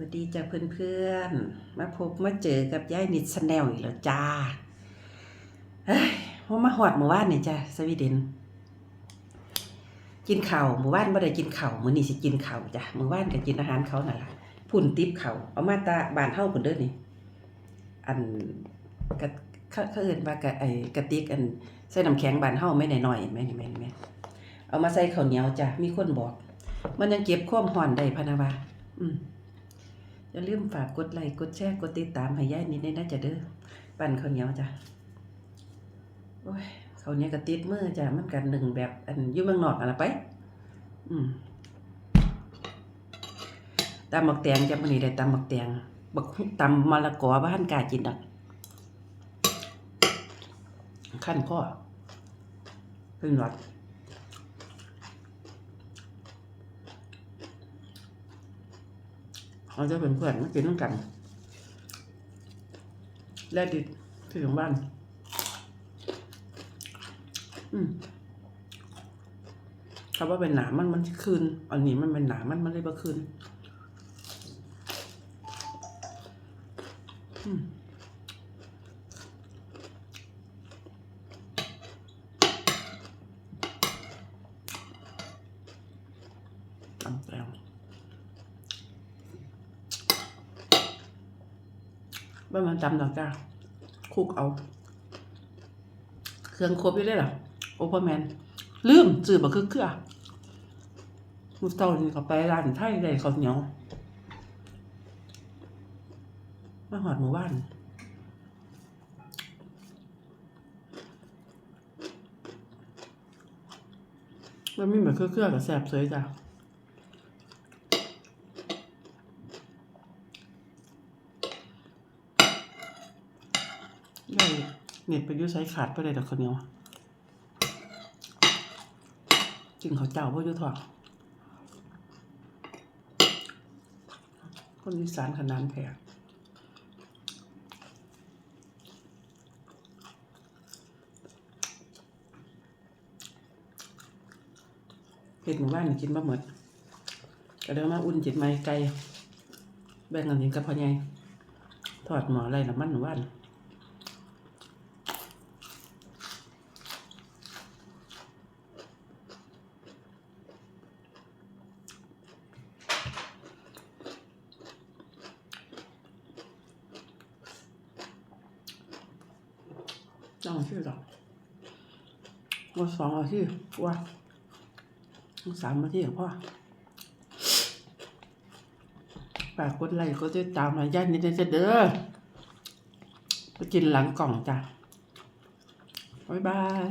วัสดีจ้าเพื่อนๆ มาพบมาเจอกับยายนิดสแนลอีกแล้วจ้าเฮ้ยว่ามาหอดหมู่บ้านนี่จ้าสวีเดน กินเข้าหมู่บ้านบ่ได้กินเข้ามื้อนี้สิกินเข้าจ้ะหมู่บ้านก็กินอาหารเขานั่นล่ะพุ่นติ๊บข้าเอามาตาบานเฮาพุ่นเด้อนี่ อันกะเขาเขาเอิ้นว่ากะไอ้กระติกอันใส่น้ำแข็งบานเฮาไม่น้อยๆแม่นแม่นี่แม่เอามาใส่ข้าวเหนียวจ้ะมีคนบอก มันยังเก็บความร้อนได้พะนะว่าอืม อย่าลืมฝากกดไลค์กดแชร์กดติดตามให้ยายนิดด้วยนะจ๊ะเด้อปั่นข้าวเหนียวจ้ะโอ้ยข้าวเหนียวก็ติดมือจ้ะมันกันหนึ่งแบบอันยู่เมืองนอกอะละไป อืมตำหมักแตงจ้ะมื้อนี้ได้ตำหมักแตงบักตำมะละกอบ้านกากินดอกขั้นข้อขึ้นหลอด เราจะเป็นเพื่อนมากินน้ำกัน แลกดิดที่ของบ้าน อืมคำว่าเป็นหนามันมันคืนอันนี้มันเป็นหนามันมันเลยบ่คืนอืมตำแตง บ้านมันจำดอกจ้าคุกเอา เครื่องครบอยู่ได้หรอโอเปอร์แมนลืมจืดบะคือเกลือมุสเตานี่เขาไปร้านไทยได้ข้าเหนียวมาหอดหมู่บ้านมันมีแบบเครื่อๆกับแสบเสยจ้ะ ได้เน็ตไปยุ่ใช้ขาดไปเลยดอกข้าเหนียวจึงเขาเจ้าพ่อยุทธอกคนอีสานขนาดแพงเห็ดหมู่บ้านกินบะหมดก็เดินมาอุ่นจิตไม้ไก่แบ่งกันนี้กับพ่อใหญ่ทอดหมอไรน้ำมันหมู่บ้าน ต้องชื่อหรอกว่าสองอาทิตย์ว่าสามอาทิตย์พ่อฝากกดไลค์กดติดตามหน่อยย่านนิดนึงจะเด้อไปกินหลังกล่องจ้ะบ๊ายบาย